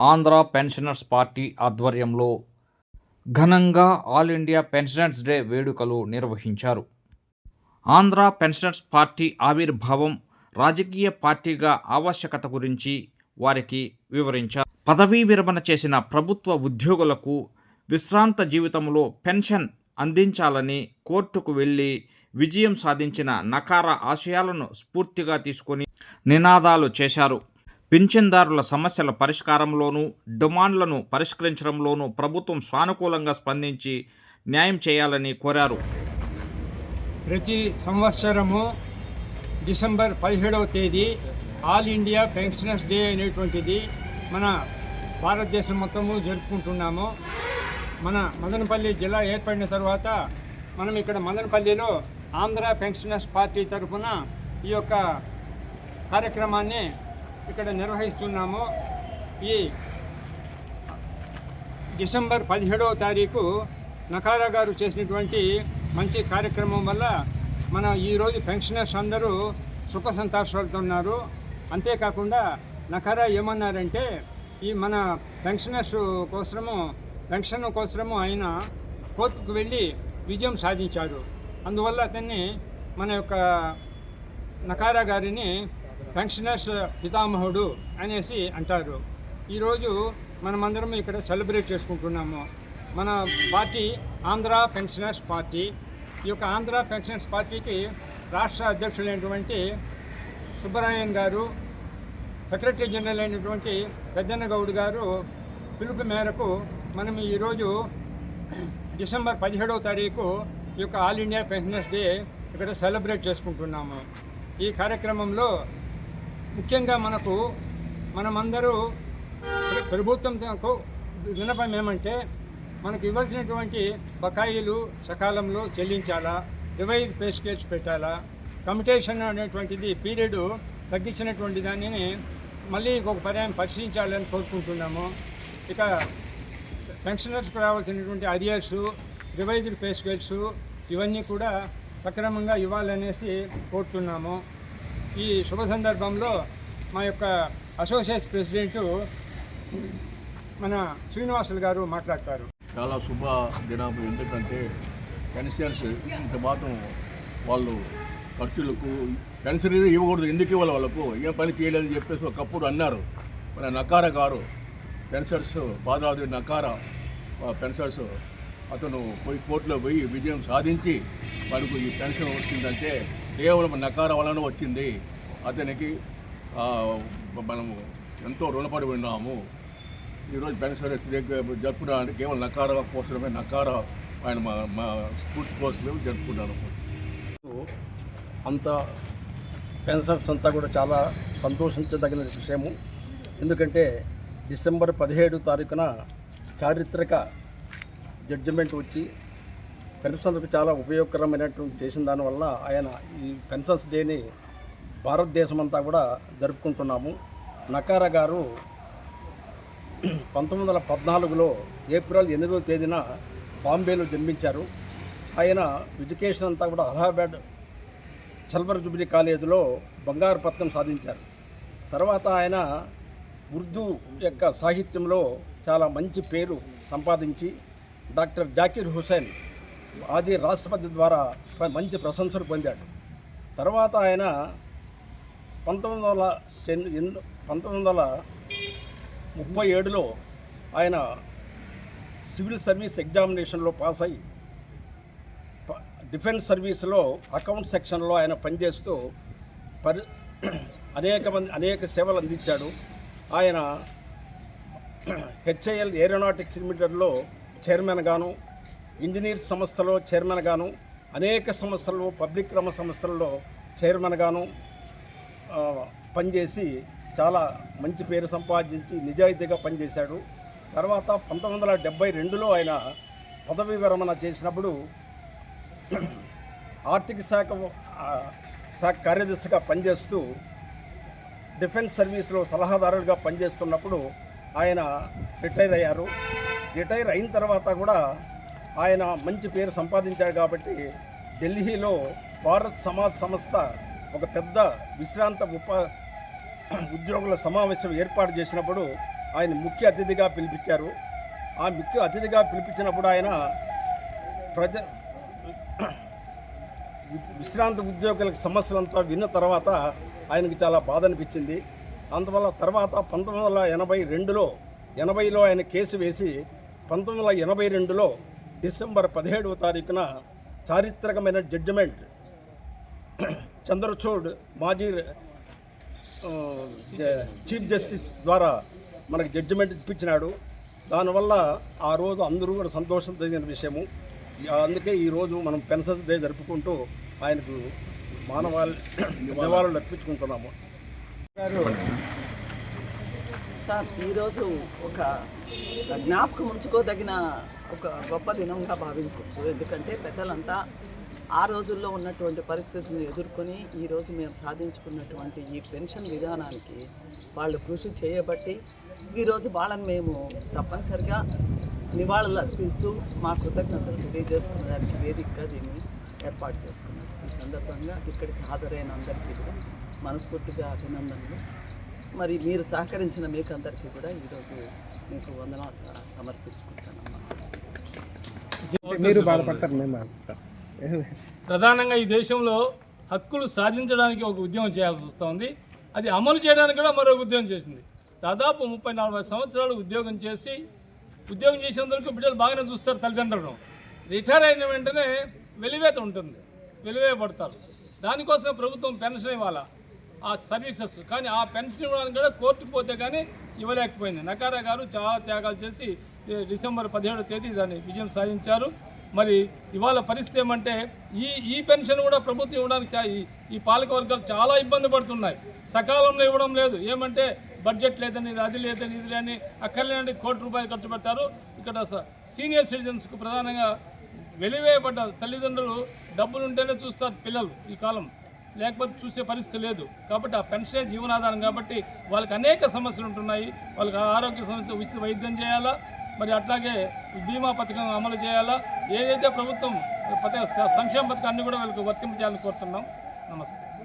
Andhra pensioners party ఆధ్వర్యంలో ఘనంగా all India pensioners day వేడుకలు నిర్వహించారు. ఆంధ్ర పెన్షనర్స్ పార్టీ ఆవిర్భావం రాజకీయ పార్టీగా ఆవశ్యకత గురించి వారికి వివరించారు. పదవీ విరమణ చేసిన ప్రభుత్వ ఉద్యోగులకు విశ్రాంత జీవితంలో పెన్షన్ అందించాలని కోర్టుకు వెళ్ళి విజయం సాధించిన నకార ఆశయాలను స్ఫూర్తిగా తీసుకొని నినాదాలు చేశారు. పింఛన్దారుల సమస్యల పరిష్కారంలోనూ డిమాండ్లను పరిష్కరించడంలోనూ ప్రభుత్వం సానుకూలంగా స్పందించి న్యాయం చేయాలని కోరారు. ప్రతి సంవత్సరము డిసెంబర్ పదిహేడవ తేదీ ఆల్ ఇండియా పెన్షనర్స్ డే అనేటువంటిది మన భారతదేశం మొత్తము జరుపుకుంటున్నాము. మన మదనపల్లి జిల్లా ఏర్పడిన తర్వాత మనం ఇక్కడ మదనపల్లిలో ఆంధ్ర పెన్షనర్స్ పార్టీ తరఫున ఈ యొక్క కార్యక్రమాన్ని ఇక్కడ నిర్వహిస్తున్నాము. ఈ డిసెంబర్ పదిహేడవ తారీఖు నకారా గారు చేసినటువంటి మంచి కార్యక్రమం వల్ల మన ఈరోజు పెన్షనర్స్ అందరూ సుఖ సంతోషాలతో ఉన్నారు. అంతేకాకుండా నకారా ఏమన్నారంటే ఈ మన పెన్షనర్స్ కోసము పెన్షన్ కోసము ఆయన కోర్టుకు వెళ్ళి విజయం సాధించాడు అందువల్ల అతన్ని మన యొక్క నకారా గారిని పెన్షనర్స్ పితామహుడు అనేసి అంటారు. ఈరోజు మనమందరం ఇక్కడ సెలబ్రేట్ చేసుకుంటున్నాము. మన పార్టీ ఆంధ్ర పెన్షనర్స్ పార్టీ. ఈ యొక్క ఆంధ్ర పెన్షనర్స్ పార్టీకి రాష్ట్ర అధ్యక్షులైనటువంటి సుబ్బరాయన్ గారు సెక్రటరీ జనరల్ అయినటువంటి పెద్దన్నగౌడ్ గారు పిలుపు మేరకు మనం ఈరోజు డిసెంబర్ పదిహేడవ తారీఖు ఈ యొక్క ఆల్ ఇండియా పెన్షనర్స్ డే ఇక్కడ సెలబ్రేట్ చేసుకుంటున్నాము. ఈ కార్యక్రమంలో ముఖ్యంగా మనకు మనమందరూ ప్రభుత్వంకు ప్రభుత్వంతో విన్నపం ఏమంటే మనకు ఇవ్వాల్సినటువంటి బకాయిలు సకాలంలో చెల్లించాలా? రివైజ్ పే స్కేల్స్ పెట్టాలా? కమిటేషన్ అనేటువంటిది పీరియడ్ తగ్గించినటువంటి దానిని మళ్ళీ ఇంకొక పర్యాయం పరిశీలించాలని కోరుకుంటున్నాము. ఇక పెన్షనర్స్కి రావాల్సినటువంటి అరియర్స్ రివైజ్డ్ పే స్కేల్స్ ఇవన్నీ కూడా సక్రమంగా ఇవ్వాలనేసి కోరుతున్నాము. ఈ శుభ సందర్భంలో మా యొక్క అసోసియేట్ ప్రెసిడెంట్ మన శ్రీనివాసులు గారు మాట్లాడతారు. చాలా శుభ దినాలు. ఎందుకంటే పెన్షన్స్ ఇంత మాత్రం వాళ్ళు ఖర్చులకు పెన్షన్ ఇది ఇవ్వకూడదు. ఎందుకు ఇవ్వాలి వాళ్ళకు? ఏం పని చేయలేదని చెప్పేసి ఒకప్పుడు అన్నారు. మన నకార గారు పెన్షన్స్ బాధరాజు నకార పెన్షన్స్ అతను పోయి కోర్టులో పోయి విజయం సాధించి మనకు ఈ పెన్షన్ వచ్చిందంటే కేవలం నకార వలన వచ్చింది. అతనికి మనము ఎంతో రుణపడి ఉన్నాము. ఈరోజు పెన్షన్ జరుపుకోవడానికి కేవలం నకార కోసమే నకార ఆయన మా మా స్ఫూర్తి కోసమే జరుపుకున్నాను అంత పెన్షన్స్ అంతా కూడా చాలా సంతోషించదగిన విషయము. ఎందుకంటే డిసెంబర్ పదిహేడు తారీఖున చారిత్రక జడ్జిమెంట్ వచ్చి పెన్షన్లకు చాలా ఉపయోగకరమైనటువంటి చేసిన దానివల్ల ఆయన ఈ పెన్షన్స్ డేని భారతదేశం అంతా కూడా జరుపుకుంటున్నాము. నకారా గారు పంతొమ్మిది వందల పద్నాలుగులో ఏప్రిల్ ఎనిమిదో తేదీన బాంబేలో జన్మించారు. ఆయన ఎడ్యుకేషన్ అంతా కూడా అలహాబాద్ చల్వర్ జుబిలీ కాలేజీలో బంగారు పథకం సాధించారు. తర్వాత ఆయన ఉర్దూ యొక్క సాహిత్యంలో చాలా మంచి పేరు సంపాదించి డాక్టర్ జాకీర్ హుసేన్ ఆది రాష్ట్రపతి ద్వారా మంచి ప్రశంసలు పొందాడు. తర్వాత ఆయన పంతొమ్మిది వందల చెన్ పంతొమ్మిది వందల ముప్పై ఏడులో ఆయన సివిల్ సర్వీస్ ఎగ్జామినేషన్లో పాస్ అయ్యి డిఫెన్స్ సర్వీస్లో అకౌంట్ సెక్షన్లో ఆయన పనిచేస్తూ పరి అనేక మంది అనేక సేవలు అందించాడు. ఆయన హెచ్ఐఎల్ ఏరోనాటిక్స్ లిమిటెడ్లో చైర్మన్ గాను ఇంజనీర్ సంస్థలో చైర్మన్ గాను అనేక సంస్థల్లో పబ్లిక్ క్రమ సంస్థల్లో చైర్మన్గాను పనిచేసి చాలా మంచి పేరు సంపాదించి నిజాయితీగా పనిచేశాడు. తర్వాత పంతొమ్మిది వందల డెబ్బై రెండులో ఆయన పదవీ విరమణ చేసినప్పుడు ఆర్థిక శాఖ శాఖ కార్యదర్శిగా పనిచేస్తూ డిఫెన్స్ సర్వీస్లో సలహాదారులుగా పనిచేస్తున్నప్పుడు ఆయన రిటైర్ అయ్యారు. రిటైర్ అయిన తర్వాత కూడా ఆయన మంచి పేరు సంపాదించాడు కాబట్టి ఢిల్లీలో భారత్ సమాజ్ సంస్థ ఒక పెద్ద విశ్రాంత ఉప ఉద్యోగుల సమావేశం ఏర్పాటు చేసినప్పుడు ఆయన ముఖ్య అతిథిగా పిలిపించారు. ఆ ముఖ్య అతిథిగా పిలిపించినప్పుడు ఆయన ప్రజ విశ్రాంతి ఉద్యోగులకు సమస్యలంతా విన్న తర్వాత ఆయనకి చాలా బాధ అనిపించింది. అందువల్ల తర్వాత పంతొమ్మిది వందల ఎనభై రెండులో ఎనభైలో ఆయన కేసు వేసి పంతొమ్మిది వందల ఎనభై రెండులో డిసెంబర్ పదిహేడవ తారీఖున చారిత్రకమైన జడ్జిమెంట్ చంద్రచూడ్ మాజీ చీఫ్ జస్టిస్ ద్వారా మనకు జడ్జిమెంట్ ఇప్పించినాడు. దానివల్ల ఆ రోజు అందరూ కూడా సంతోషం తగిన విషయము. అందుకే ఈరోజు మనం పెన్షన్స్ డే జరుపుకుంటూ ఆయనకు మానవాళి నివాళులు అర్పించుకుంటున్నాము. సార్ ఈరోజు ఒక జ్ఞాపకం ఉంచుకోదగిన ఒక గొప్ప దినంగా భావించవచ్చు. ఎందుకంటే పెద్దలంతా ఆ రోజుల్లో ఉన్నటువంటి పరిస్థితులను ఎదుర్కొని ఈరోజు మేము సాధించుకున్నటువంటి ఈ పెన్షన్ విధానానికి వాళ్ళు కృషి చేయబట్టి ఈరోజు వాళ్ళని మేము తప్పనిసరిగా నివాళులు అర్పిస్తూ మా కృతజ్ఞతలు తెలియజేసుకునేదానికి వేదికగా దీన్ని ఏర్పాటు చేసుకున్నాం. ఈ సందర్భంగా ఇక్కడికి హాజరైన అందరికీ కూడా మనస్ఫూర్తిగా అభినందనలు. మరి మీరు సహకరించిన మీకు అందరికీ కూడా ఈరోజు మీకు వందనాలు సమర్పించుకుంటాను మీరు బాధపడతారు మేము ప్రధానంగా ఈ దేశంలో హక్కులు సాధించడానికి ఒక ఉద్యమం చేయాల్సి వస్తుంది. అది అమలు చేయడానికి కూడా మరొక ఉద్యమం చేసింది. దాదాపు ముప్పై నలభై సంవత్సరాలు ఉద్యోగం చేసి ఉద్యోగం చేసేందుకు బిడ్డలు బాగానే చూస్తారు తల్లిదండ్రులను. రిటైర్ అయిన వెంటనే వెలివేత ఉంటుంది వెలివేయబడతారు. దానికోసం ప్రభుత్వం పెన్షన్ ఇవ్వాలా? ఆ సర్వీసెస్ కానీ ఆ పెన్షన్ ఇవ్వడానికి కూడా కోర్టుకు పోతే కానీ ఇవ్వలేకపోయింది. నకారా గారు చాలా త్యాగాలు చేసి డిసెంబర్ పదిహేడో తేదీ దాన్ని విజయం సాధించారు. మరి ఇవాళ పరిస్థితి ఏమంటే ఈ ఈ పెన్షన్ కూడా ప్రభుత్వం ఇవ్వడానికి ఈ పాలక వర్గాలు చాలా ఇబ్బంది పడుతున్నాయి. సకాలంలో ఇవ్వడం లేదు. ఏమంటే బడ్జెట్ లేదని ఇది అది లేదని ఇది లేని అక్కర్లేని కోటి రూపాయలు ఖర్చు పెట్టారు ఇక్కడ స- సీనియర్ సిటిజన్స్కు ప్రధానంగా వెలివేయబడ్డ తల్లిదండ్రులు డబ్బులు ఉంటేనే చూస్తారు పిల్లలు ఈ కాలం. లేకపోతే చూసే పరిస్థితి లేదు. కాబట్టి ఆ పెన్షనే జీవనాధారం కాబట్టి వాళ్ళకి అనేక సమస్యలు ఉంటున్నాయి. వాళ్ళకి ఆరోగ్య సమస్య ఉచిత వైద్యం చేయాలా? మరి అట్లాగే బీమా పథకం అమలు చేయాలా? ఏదైతే ప్రభుత్వం పథక సంక్షేమ పథకాన్ని కూడా వాళ్ళకి వర్తింప చేయాలని కోరుతున్నాం. నమస్తే.